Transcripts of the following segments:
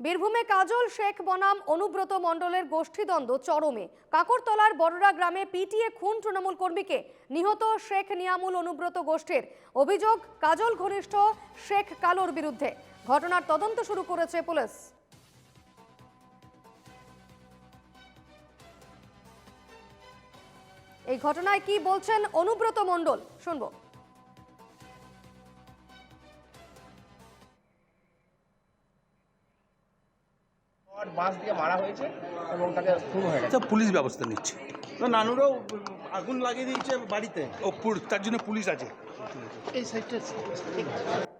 বীরভূমে কাজল শেখ বনাম, অনুব্রত মণ্ডলের গোষ্ঠীদ্বন্দ্ব চরমে। কাকরতলার বড়রা গ্রামে পিটিএ খুন তৃণমূল কর্মীকে। নিহত শেখ নিয়ামুল অনুব্রত গোষ্ঠীর অভিযোগ, কাজল ঘনিষ্ঠ, শেখ কালোর বিরুদ্ধে। ঘটনার তদন্ত শুরু করেছে পুলিশ। এই ঘটনায় কি বলছেন অনুব্রত মণ্ডল? শুনব। বাঁশ দিয়ে মারা হয়েছে এবং তাকে খুন হয়ে গেছে। পুলিশ ব্যবস্থা নিচ্ছে। তো নানুরও আগুন লাগিয়ে দিয়েছে বাড়িতে। ও পুর- তার জন্য পুলিশ আছে। এই সাইডটা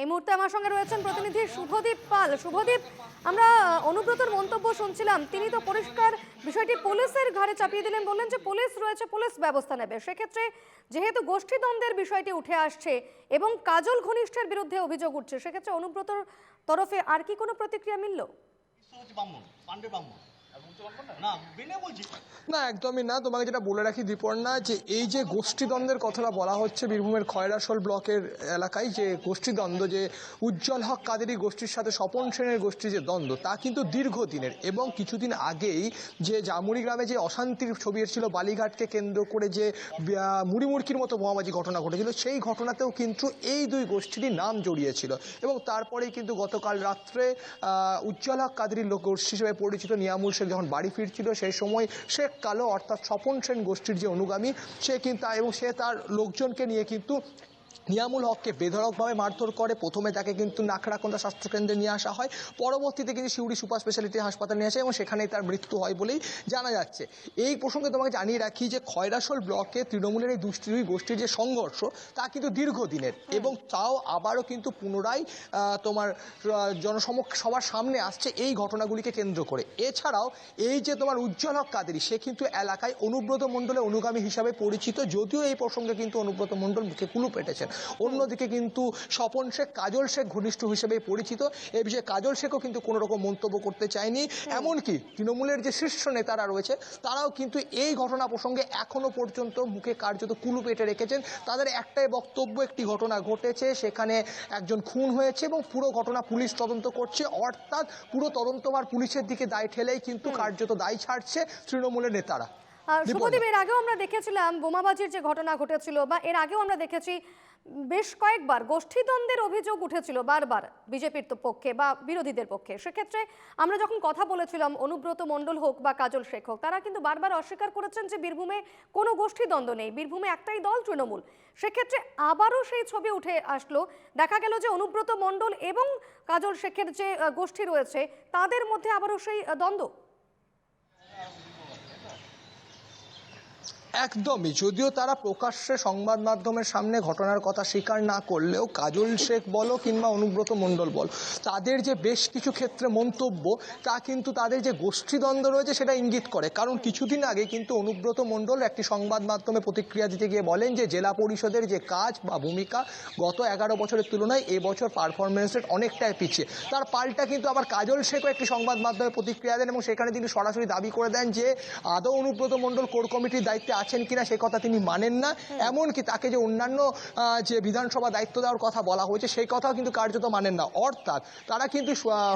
এই মুহূর্তে আমার সঙ্গে রয়েছেন প্রতিনিধি শুভদীপ পাল। শুভদীপ, আমরা অনুব্রতর মন্তব্য শুনছিলাম। তিনি তো পরিষ্কার বিষয়টি পুলিশের ঘাড়ে চাপিয়ে দিলেন, বললেন যে পুলিশ রয়েছে, পুলিশ ব্যবস্থা নেবে। সেক্ষেত্রে যেহেতু গোষ্ঠীদ্বন্দ্বের বিষয়টি উঠে আসছে এবং কাজল ঘনিষ্ঠের বিরুদ্ধে অভিযোগ উঠছে, সেক্ষেত্রে অনুব্রতর তরফে আর কি কোনো প্রতিক্রিয়া মিলল? বলছি না একদমই না। তোমাকে যেটা বলে রাখি, দীপর্ণা, যে এই যে গোষ্ঠীদ্বন্দ্বের কথাটা বলা হচ্ছে বীরভূমের খয়রাসোল ব্লকের এলাকায়, যে গোষ্ঠীদ্বন্দ্ব, যে উজ্জ্বল হক কাদেরী গোষ্ঠীর সাথে স্বপন সেনের গোষ্ঠীর যে দ্বন্দ্ব, তা কিন্তু দীর্ঘদিনের। এবং কিছুদিন আগেই যে জামুড়ি গ্রামে যে অশান্তির ছবি এসেছিল, বালিঘাটকে কেন্দ্র করে যে মুড়িমুড়কির মতো বোমাবাজি ঘটনা ঘটেছিল, সেই ঘটনাতেও কিন্তু এই দুই গোষ্ঠীরই নাম জড়িয়েছিল। এবং তারপরেই কিন্তু গতকাল রাত্রে উজ্জ্বল হক কাদেরী লোক গোষ্ঠী হিসেবে পরিচিত নিয়ামুল শেখ, যখন বাড়ি ফিরছিল সেই সময় শেখ কালো অর্থাৎ স্বপন সেন গোষ্ঠীর যে অনুগামী, সে কিন্তু এবং সে তার লোকজনকে নিয়ে কিন্তু নিয়ামুল হককে বেধড়কভাবে মারধর করে। প্রথমে তাকে কিন্তু নাখরাকন্দা স্বাস্থ্যকেন্দ্রে নিয়ে আসা হয়। পরবর্তীতে কিন্তু শিউড়ি সুপার স্পেশালিটি হাসপাতালে নিয়ে আসে এবং সেখানেই তার মৃত্যু হয় বলেই জানা যাচ্ছে। এই প্রসঙ্গে তোমাকে জানিয়ে রাখি যে খয়রাসোল ব্লকে তৃণমূলের এই দুষ্টি গোষ্ঠীর যে সংঘর্ষ তা কিন্তু দীর্ঘদিনের এবং তাও আবারও কিন্তু পুনরায় তোমার জনসমক্ষ সবার সামনে আসছে এই ঘটনাগুলিকে কেন্দ্র করে। এছাড়াও এই যে তোমার উজ্জ্বল হক কাদেরী সে কিন্তু এলাকায় অনুব্রত মণ্ডলের অনুগামী হিসাবে পরিচিত যদিও এই প্রসঙ্গে কিন্তু অনুব্রত মণ্ডল মুখে কুলু পেটেছেন অন্যদিকে কিন্তু স্বপন শেখ কাজল শেখ ঘনিষ্ঠ হিসেবে পরিচিত। এই বিষয়ে কাজল শেখও কিন্তু কোনো রকম মন্তব্য করতে চায়নি। এমনকি তৃণমূলের যে শীর্ষ নেতারা রয়েছে তারাও কিন্তু এই ঘটনা প্রসঙ্গে এখনও পর্যন্ত মুখে কার্যত কুলু পেটে রেখেছেন। তাদের একটাই বক্তব্য একটি ঘটনা ঘটেছে সেখানে একজন খুন হয়েছে এবং পুরো ঘটনা পুলিশ তদন্ত করছে। অর্থাৎ পুরো তদন্তভার পুলিশের দিকে দায় ঠেলেই কিন্তু কার্যত দায় ছাড়ছে তৃণমূলের নেতারা। শুভদীপ এর আগেও আমরা দেখেছিলাম বোমাবাজির যে ঘটনা ঘটেছিল বা এর আগেও আমরা দেখেছি বেশ কয়েকবার গোষ্ঠীদ্বন্দ্বের অভিযোগ উঠেছিল বারবার বিজেপির তো পক্ষে বা বিরোধীদের পক্ষে। সেক্ষেত্রে আমরা যখন কথা বলেছিলাম অনুব্রত মণ্ডল হোক বা কাজল শেখ হোক তারা কিন্তু বারবার অস্বীকার করেছেন যে বীরভূমে কোনো গোষ্ঠীদ্বন্দ্ব নেই বীরভূমে একটাই দল তৃণমূল। সেক্ষেত্রে আবারও সেই ছবি উঠে আসলো। দেখা গেল যে অনুব্রত মণ্ডল এবং কাজল শেখের যে গোষ্ঠী রয়েছে তাদের মধ্যে আবারও সেই দ্বন্দ্ব। একদমই। যদিও তারা প্রকাশ্যে সংবাদ মাধ্যমের সামনে ঘটনার কথা স্বীকার না করলেও কাজল শেখ বলো কিংবা অনুব্রত মণ্ডল বল, তাদের যে বেশ কিছু ক্ষেত্রে মন্তব্য, তা কিন্তু তাদের যে গোষ্ঠীদ্বন্দ্ব রয়েছে সেটা ইঙ্গিত করে। কারণ কিছুদিন আগে কিন্তু অনুব্রত মণ্ডল একটি সংবাদ মাধ্যমে প্রতিক্রিয়া দিতে গিয়ে বলেন যে জেলা পরিষদের যে কাজ বা ভূমিকা গত এগারো বছরের তুলনায় এবছর পারফরমেন্স রেট অনেকটাই পিছিয়ে। তার পাল্টা কিন্তু আবার কাজল শেখও একটি সংবাদ মাধ্যমে প্রতিক্রিয়া দেন এবং সেখানে তিনি সরাসরি দাবি করে দেন যে আদৌ অনুব্রত মণ্ডল কোর কমিটির দায়িত্বে আছেন কিনা সে কথা তিনি মানেন না। এমনকি তাকে যে অন্যান্য যে বিধানসভা দায়িত্ব দেওয়ার কথা বলা হয়েছে সেই কথাও কিন্তু কার্যত মানেন না। অর্থাৎ তারা কিন্তু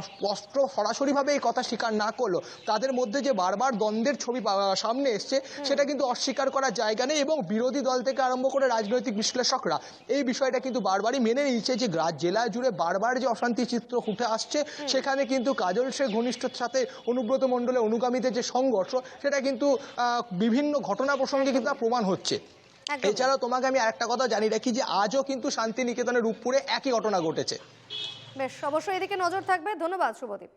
স্পষ্ট সরাসরিভাবে এই কথা স্বীকার না করল তাদের মধ্যে যে বারবার দ্বন্দ্বের ছবি সামনে এসছে সেটা কিন্তু অস্বীকার করার জায়গা নেই এবং বিরোধী দল থেকে আরম্ভ করে রাজনৈতিক বিশ্লেষকরা এই বিষয়টা কিন্তু বারবারই মেনে নিচ্ছে যে জেলা জুড়ে বারবার যে অশান্তি চিত্র উঠে আসছে সেখানে কিন্তু কাজল সে ঘনিষ্ঠর সাথে অনুব্রত মণ্ডলের অনুগামীদের যে সংঘর্ষ সেটা কিন্তু বিভিন্ন ঘটনা প্রসঙ্গে কিন্তু তা প্রমাণ হচ্ছে। এছাড়া তোমাকে আমি আরেকটা কথা জানিয়ে রাখি যে আজও কিন্তু শান্তিনিকেতনের রূপপুরে একই ঘটনা ঘটেছে। বেশ অবশ্যই এদিকে নজর থাকবে। ধন্যবাদ শুভদীপ।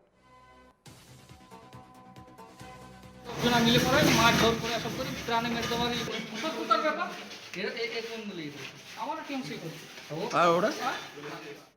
মিলে মাছ ধর করে সব করে প্রাণে মেরে দেওয়ার ব্যাপার? আমার টিম সেই করছে। আর ওরা?